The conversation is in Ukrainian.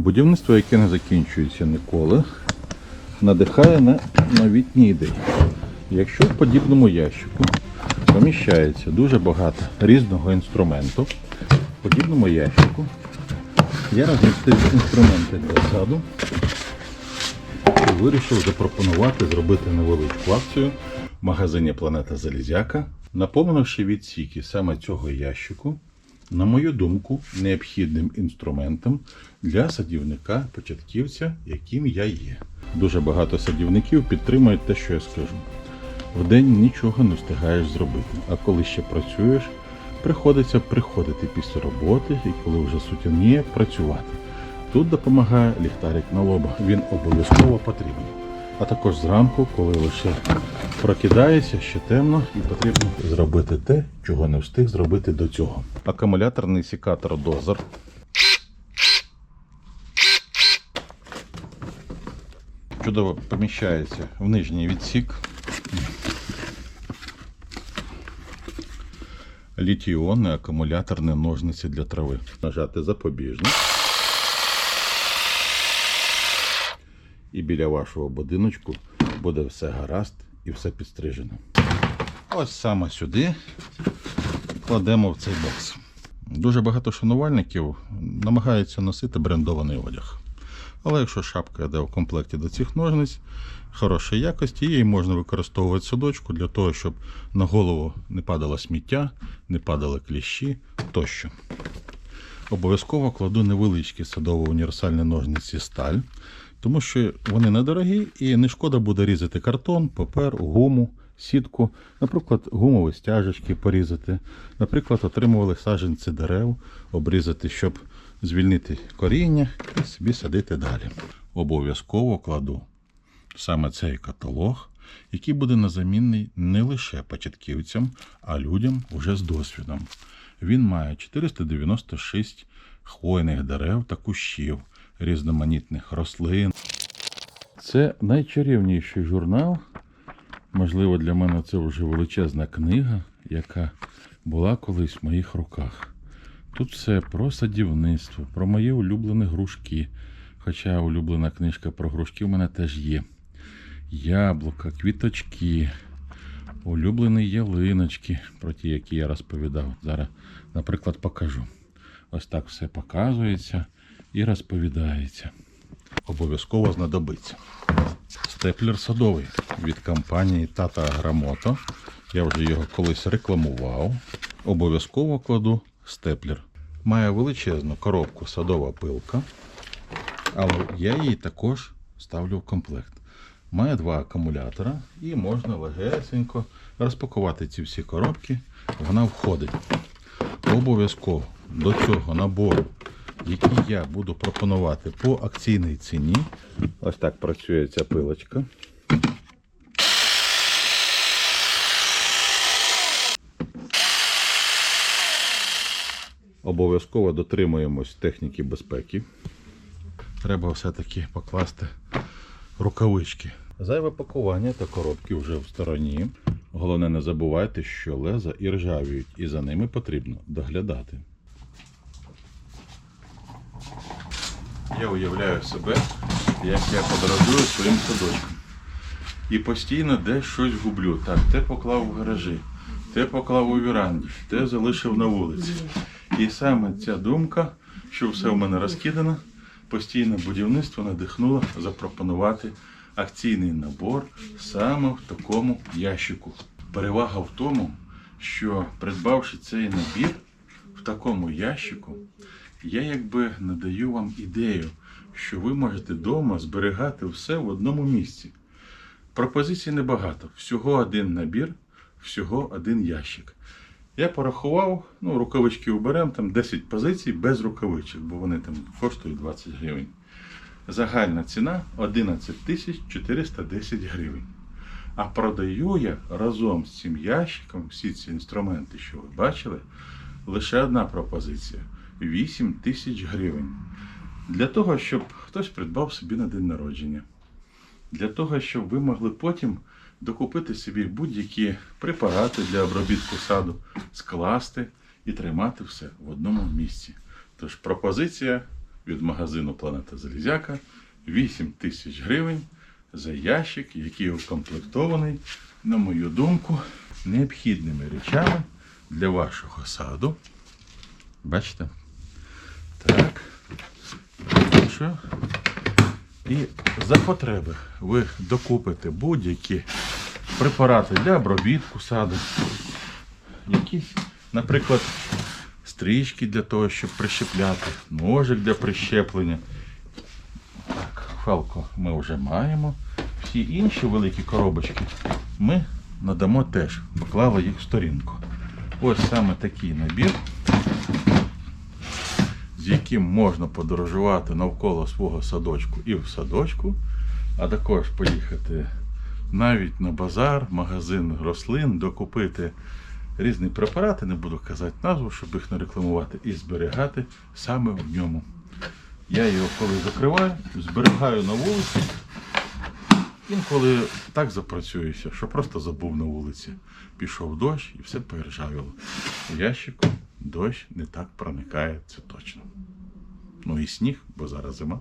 Будівництво, яке не закінчується ніколи, надихає на новітні ідеї. Якщо в подібному ящику поміщається дуже багато різного інструменту, в подібному ящику я розмістив інструменти для саду і вирішив запропонувати зробити невеличку акцію в магазині Планета Залізяка, наповнивши відсіки саме цього ящику, на мою думку, необхідним інструментом для садівника-початківця, яким я є. Дуже багато садівників підтримують те, що я скажу. Вдень нічого не встигаєш зробити, а коли ще працюєш, приходиться приходити після роботи і коли вже сутяніє, працювати. Тут допомагає ліхтарик на лоба. Він обов'язково потрібен. А також зранку, коли лише прокидається, ще темно і потрібно зробити те, чого не встиг зробити до цього. Акумуляторний секатор дозер. Чудово поміщається в нижній відсік. Літій-іонний акумуляторні ножниці для трави. Нажати запобіжник. І біля вашого будиночку буде все гаразд і все підстрижено. Ось саме сюди кладемо в цей бокс. Дуже багато шанувальників намагаються носити брендований одяг. Але якщо шапка йде в комплекті до цих ножниць хорошої якості, її можна використовувати в садочку для того, щоб на голову не падало сміття, не падали кліщі тощо. Обов'язково кладу невеличкі садово-універсальні ножниці сталь, тому що вони недорогі і не шкода буде різати картон, папер, гуму, сітку, наприклад, гумові стяжечки порізати, наприклад, отримували саджанці дерев, обрізати, щоб звільнити коріння і собі садити далі. Обов'язково кладу саме цей каталог, який буде незамінний не лише початківцям, а людям уже з досвідом. Він має 496 хвойних дерев та кущів, різноманітних рослин. Це найчарівніший журнал. Можливо, для мене це вже величезна книга, яка була колись в моїх руках. Тут все про садівництво, про мої улюблені грушки. Хоча улюблена книжка про грушки в мене теж є. Яблука, квіточки, улюблені ялиночки, про ті, які я розповідав. Зараз, наприклад, покажу. Ось так все показується і розповідається. Обов'язково знадобиться. Степлер садовий від компанії Tata Agramoto. Я вже його колись рекламував. Обов'язково кладу степлер. Має величезну коробку садова пилка, але я її також ставлю в комплект. Має два акумулятора і можна легесенько розпакувати ці всі коробки. Вона входить. Обов'язково до цього набору, який я буду пропонувати по акційній ціні. Ось так працює ця пилочка. Обов'язково дотримуємось техніки безпеки. Треба все-таки покласти рукавички. Зайве пакування та коробки вже в стороні. Головне, не забувайте, що леза і ржавіють, і за ними потрібно доглядати. Я уявляю себе, як я подорожую своїм садочком. І постійно десь щось гублю. Так, те поклав в гаражі, те поклав у віранді, те залишив на вулиці. І саме ця думка, що все в мене розкидано, постійне будівництво надихнуло запропонувати акційний набор саме в такому ящику. Перевага в тому, що придбавши цей набір в такому ящику, я якби надаю вам ідею, що ви можете вдома зберігати все в одному місці. Пропозицій небагато. Всього один набір, всього один ящик. Я порахував, ну, рукавички уберемо, там 10 позицій без рукавичок, бо вони там коштують 20 гривень. Загальна ціна 11 тисяч 410 гривень. А продаю я разом з цим ящиком всі ці інструменти, що ви бачили, лише одна пропозиція 8 тисяч гривень. Для того, щоб хтось придбав собі на день народження. Для того, щоб ви могли потім докупити собі будь-які препарати для обробітку саду, скласти і тримати все в одному місці. Тож пропозиція від магазину Планета Залізяка 8 тисяч гривень за ящик, який укомплектований, на мою думку, необхідними речами для вашого саду. Бачите? Так. Що? І за потреби ви докупите будь-які препарати для обробітку саду. Якісь, наприклад, стрічки для того, щоб прищепляти, ножик для прищеплення. Так, фалко ми вже маємо. Всі інші великі коробочки ми надамо теж, поклали їх в сторінку. Ось саме такий набір, з яким можна подорожувати навколо свого садочку і в садочку, а також поїхати навіть на базар, магазин рослин, докупити різні препарати, не буду казати назву, щоб їх не рекламувати, і зберігати саме в ньому. Я його коли закриваю, зберігаю на вулиці. Інколи так запрацююся, що просто забув на вулиці. Пішов дощ і все перержавіло. У ящику дощ не так проникає, це точно. Ну і сніг, бо зараз зима.